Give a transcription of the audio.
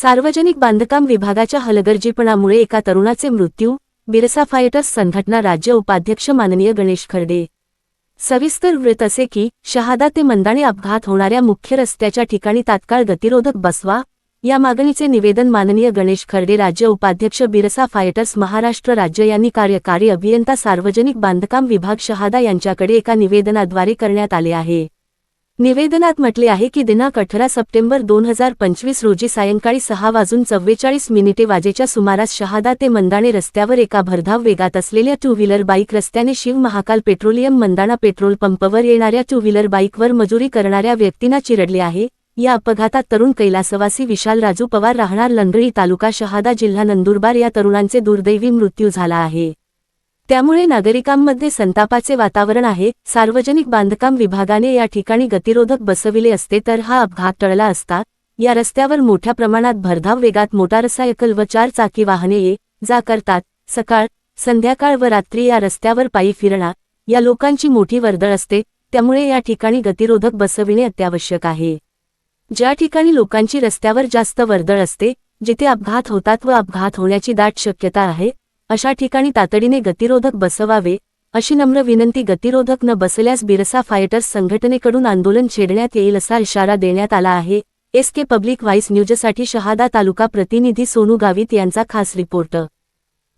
सार्वजनिक बांधकाम विभागाच्या हलगर्जीपणामुळे एका तरुणाचे मृत्यू बिरसा फायटर्स संघटना राज्य उपाध्यक्ष माननीय गणेश खर्डे. सविस्तर वृत्त असे की शहादा ते मंदाणे अपघात होणाऱ्या मुख्य रस्त्याच्या ठिकाणी तात्काळ गतिरोधक बसवा या मागणीचे निवेदन माननीय गणेश खर्डे राज्य उपाध्यक्ष बिरसा फायटर्स महाराष्ट्र राज्य यांनी कार्यकारी अभियंता सार्वजनिक बांधकाम विभाग शहादा यांच्याकडे एका निवेदनाद्वारे करण्यात आले आहे. निवेदनात म्हटले आहे की दिनांक अठरा सप्टेंबर दोन हजार पंचवीस रोजी सायंकाळी सहा वाजून चव्वेचाळीस मिनिटे वाजेच्या सुमारास शहादा ते मंदाणे रस्त्यावर एका भरधाव वेगात असलेल्या टू व्हीलर बाईक रस्त्याने शिव महाकाल पेट्रोलियम मंदाणा पेट्रोल पंपवर येणाऱ्या टू व्हीलर बाईकवर मजुरी करणाऱ्या व्यक्तींना चिरडले आहे. या अपघातात तरुण कैलासवासी विशाल राजू पवार राहणार लंगळी तालुका शहादा जिल्हा नंदुरबार या तरुणांचे दुर्दैवी मृत्यू झाला आहे. त्यामुळे नागरिकांमध्ये संतापाचे वातावरण आहे. सार्वजनिक बांधकाम विभागाने या ठिकाणी गतिरोधक बसविले असते तर हा अपघात टळला असता या रस्त्यावर मोठ्या प्रमाणात भरधाव वेगात मोटारसायकल व चार चाकी वाहने ये जा करतात. सकाळ संध्याकाळ व रात्री या रस्त्यावर पायी फिरणा या लोकांची मोठी वर्दळ असते त्यामुळे या ठिकाणी गतिरोधक बसविणे अत्यावश्यक आहे. ज्या ठिकाणी लोकांची रस्त्यावर जास्त वर्दळ असते जिथे अपघात होतात व अपघात होण्याची दाट शक्यता आहे अशा ठिकाणी तातडीने गतिरोधक बसवावे अशी नम्र विनंती गतिरोधक न बसल्यास बिरसा फायटर्स संघटनेकडून आंदोलन छेडण्यात येईल असा इशारा देण्यात आला आहे. एस के पब्लिक व्हाईस न्यूजसाठी शहादा तालुका प्रतिनिधी सोनू गावित यांचा खास रिपोर्ट.